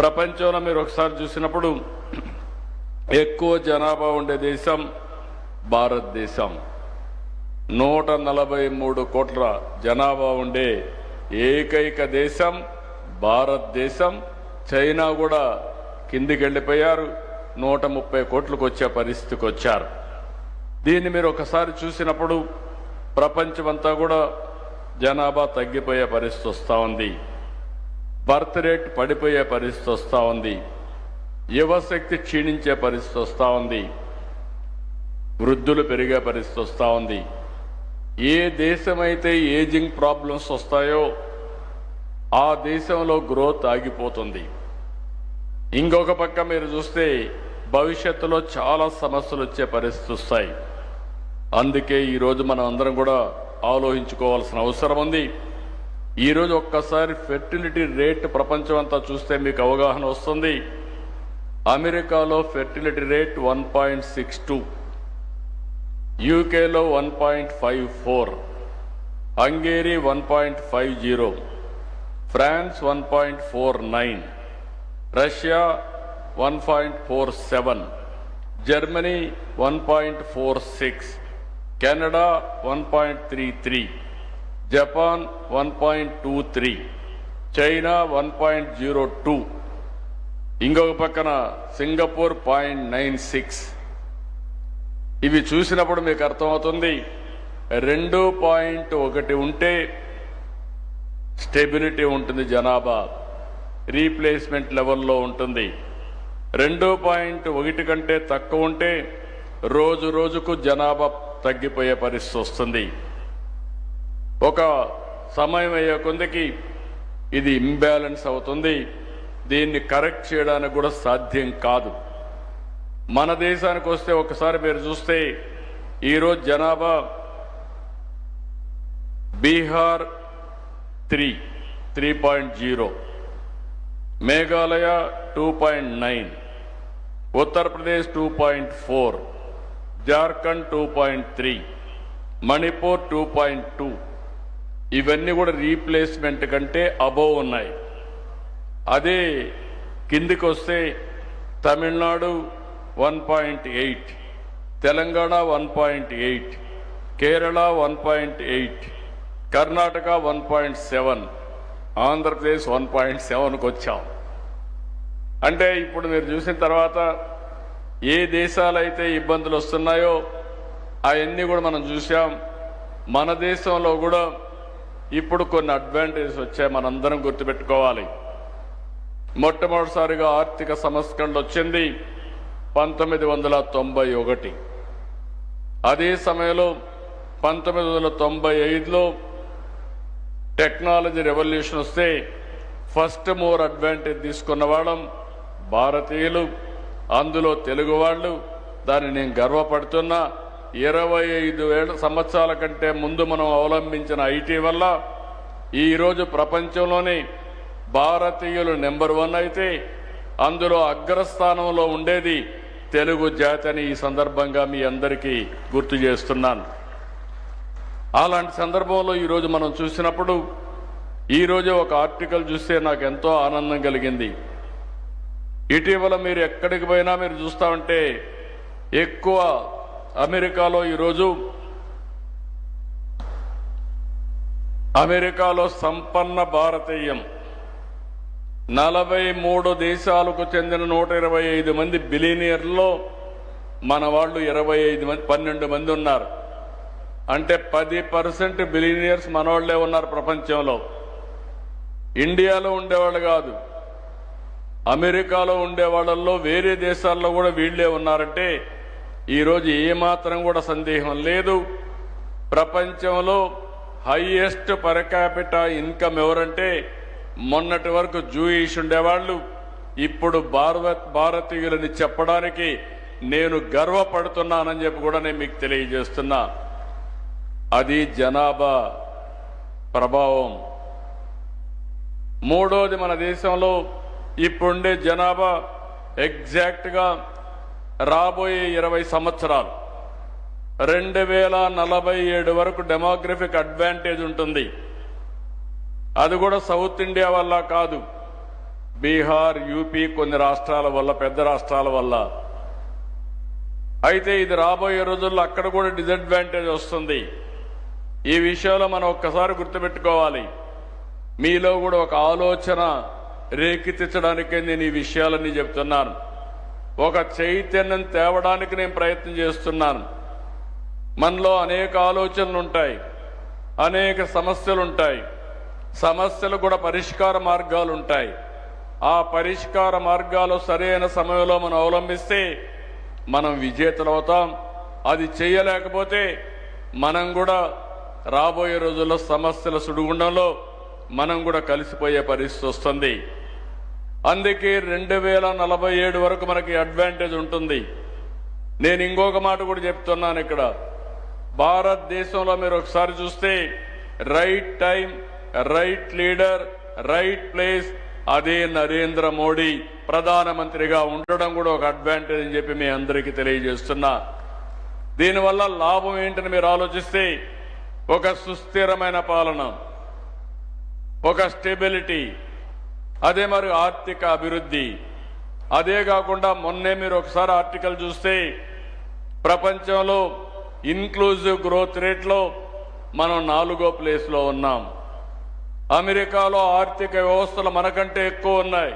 ప్రపంచంలో మీరు ఒకసారి చూసినప్పుడు ఎక్కువ జనాభా ఉండే దేశం భారతదేశం. నూట నలభై మూడు కోట్ల జనాభా ఉండే ఏకైక దేశం భారతదేశం. చైనా కూడా కిందికి వెళ్ళిపోయారు నూట ముప్పై కోట్లకు వచ్చే పరిస్థితికి వచ్చారు. దీన్ని మీరు ఒకసారి చూసినప్పుడు ప్రపంచమంతా కూడా జనాభా తగ్గిపోయే పరిస్థితి వస్తూ ఉంది. బర్త్ రేట్ పడిపోయే పరిస్థితి వస్తూ ఉంది. యువశక్తి క్షీణించే పరిస్థితి వస్తూ ఉంది. వృద్ధులు పెరిగే పరిస్థితి వస్తూ ఉంది. ఏ దేశమైతే ఏజింగ్ ప్రాబ్లమ్స్ వస్తాయో ఆ దేశంలో గ్రోత్ ఆగిపోతుంది. ఇంకొక పక్క మీరు చూస్తే భవిష్యత్తులో చాలా సమస్యలు వచ్చే పరిస్థితి వస్తాయి. అందుకే ఈరోజు మనం అందరం కూడా ఆలోచించుకోవాల్సిన అవసరం ఉంది. ఈరోజు ఒక్కసారి ఫెర్టిలిటీ రేట్ ప్రపంచం అంతా చూస్తే మీకు అవగాహన వస్తుంది. అమెరికాలో fertility rate one point six two యూకేలో one point five four Hungary one point five zero France one point four nine Russia one point four seven Germany one point four six Canada one point three three Japan one point two three China one point zero two ఇంకొక పక్కన Singapore point nine six. ఇవి చూసినప్పుడు మీకు అర్థమవుతుంది. రెండు point ఒకటి ఉంటే stability ఉంటుంది జనాభా రీప్లేస్మెంట్ లెవెల్లో ఉంటుంది. రెండు పాయింట్ ఒకటి కంటే తక్కువ ఉంటే రోజు రోజుకు జనాభా తగ్గిపోయే పరిస్థితి వస్తుంది. ఒక సమయం అయ్యే కొందకి ఇది ఇంబ్యాలెన్స్ అవుతుంది. దీన్ని కరెక్ట్ చేయడానికి కూడా సాధ్యం కాదు. మన దేశానికి వస్తే ఒకసారి మీరు చూస్తే ఈరోజు జనాభా Bihar three three point zero Meghalaya two point nine Uttar Pradesh two point four Jharkhand two point three Manipur two point two ఇవన్నీ కూడా రీప్లేస్మెంట్ కంటే అబోవ్ ఉన్నాయి. అదే కిందికి వస్తే Tamil Nadu one point eight Telangana one point eight Kerala one point eight Karnataka one point seven Andhra Pradesh one point సెవెన్కి వచ్చాం. అంటే ఇప్పుడు మీరు చూసిన తర్వాత ఏ దేశాలైతే ఇబ్బందులు వస్తున్నాయో అవన్నీ కూడా మనం చూసాం మన దేశంలో కూడా ఇప్పుడు కొన్ని అడ్వాంటేజెస్ వచ్చాయి మనందరం గుర్తుపెట్టుకోవాలి. మొట్టమొదటిసారిగా ఆర్థిక సంస్కరణలు వచ్చింది పంతొమ్మిది వందల తొంభై ఒకటి. అదే సమయంలో పంతొమ్మిది వందల తొంభై ఐదులో టెక్నాలజీ రెవల్యూషన్ వస్తే ఫస్ట్ మోర్ అడ్వాంటేజ్ తీసుకున్న వాళ్ళం భారతీయులు అందులో తెలుగు వాళ్ళు దాన్ని నేను గర్వపడుతున్నా. ఇరవై ఐదు వేల సంవత్సరాల కంటే ముందు మనం అవలంబించిన ఐటీ వల్ల ఈరోజు ప్రపంచంలోనే భారతీయులు నెంబర్ వన్ అయితే అందులో అగ్రస్థానంలో ఉండేది తెలుగు జాతి అని ఈ సందర్భంగా మీ అందరికీ గుర్తు చేస్తున్నాను. అలాంటి సందర్భంలో ఈరోజు మనం చూసినప్పుడు ఈరోజు ఒక ఆర్టికల్ చూస్తే నాకు ఎంతో ఆనందం కలిగింది. ఇటీవల మీరు ఎక్కడికి పోయినా మీరు చూస్తా ఉంటే ఎక్కువ అమెరికాలో ఈరోజు అమెరికాలో సంపన్న భారతీయం. నలభై మూడు దేశాలకు చెందిన నూట ఇరవై ఐదు మంది బిలీనియర్లో మన వాళ్ళు ఇరవై ఐదు మంది పన్నెండు మంది ఉన్నారు. అంటే పది పర్సెంట్ బిలీనియర్స్ మనవాళ్ళే ఉన్నారు ప్రపంచంలో. ఇండియాలో ఉండేవాళ్ళు కాదు. అమెరికాలో ఉండే వాళ్ళల్లో వేరే దేశాల్లో కూడా వీళ్ళే ఉన్నారంటే ఈరోజు ఏమాత్రం కూడా సందేహం లేదు. ప్రపంచంలో హైయెస్ట్ పర్ క్యాపిటా ఇన్కమ్ ఎవరంటే మొన్నటి వరకు జూయిష్ ఉండేవాళ్ళు. ఇప్పుడు భారత భారతీయులని చెప్పడానికి నేను గర్వపడుతున్నానని చెప్పి కూడా నేను మీకు తెలియజేస్తున్నా. అది జనాభా ప్రభావం. మూడోది మన దేశంలో ఇప్పుడుండే జనాభా ఎగ్జాక్ట్గా రాబోయే ఇరవై సంవత్సరాలు. రెండు వేల నలభై ఏడు వరకు డెమోగ్రఫిక్ అడ్వాంటేజ్ ఉంటుంది. అది కూడా సౌత్ ఇండియా వల్ల కాదు. బీహార్ యూపీ కొన్ని రాష్ట్రాల వల్ల పెద్ద రాష్ట్రాల వల్ల. అయితే ఇది రాబోయే రోజుల్లో అక్కడ కూడా డిసడ్వాంటేజ్ వస్తుంది. ఈ విషయంలో మనం ఒక్కసారి గుర్తుపెట్టుకోవాలి. మీలో కూడా ఒక ఆలోచన రేకెత్తించడానికే నేను ఈ విషయాలన్నీ చెప్తున్నాను. ఒక చైతన్యం తేవడానికి నేను ప్రయత్నం చేస్తున్నాను. మనలో అనేక ఆలోచనలు ఉంటాయి అనేక సమస్యలు ఉంటాయి. సమస్యలు కూడా పరిష్కార మార్గాలు ఉంటాయి. ఆ పరిష్కార మార్గాలు సరైన సమయంలో మనం అవలంబిస్తే మనం విజేతలు అవుతాం. అది చేయలేకపోతే మనం కూడా రాబోయే రోజుల్లో సమస్యల సుడిగుండంలో మనం కూడా కలిసిపోయే పరిస్థితి వస్తుంది. అందుకే రెండు వేల నలభై ఏడు వరకు మనకి అడ్వాంటేజ్ ఉంటుంది. నేను ఇంకొక మాట కూడా చెప్తున్నాను ఇక్కడ. భారతదేశంలో మీరు ఒకసారి చూస్తే right time right leader right place అదే నరేంద్ర మోడీ ప్రధానమంత్రిగా ఉండడం కూడా ఒక అడ్వాంటేజ్ అని చెప్పి మీ అందరికీ తెలియజేస్తున్నా. దీనివల్ల లాభం ఏంటని మీరు ఆలోచిస్తే ఒక సుస్థిరమైన పాలన ఒక స్టెబిలిటీ అదే మరి ఆర్థిక అభివృద్ధి. అదే కాకుండా మొన్నే మీరు ఒకసారి ఆర్టికల్ చూస్తే ప్రపంచంలో ఇన్క్లూజివ్ గ్రోత్ రేట్లో మనం నాలుగో ప్లేస్లో ఉన్నాం. అమెరికాలో ఆర్థిక వ్యవస్థలు మనకంటే ఎక్కువ ఉన్నాయి.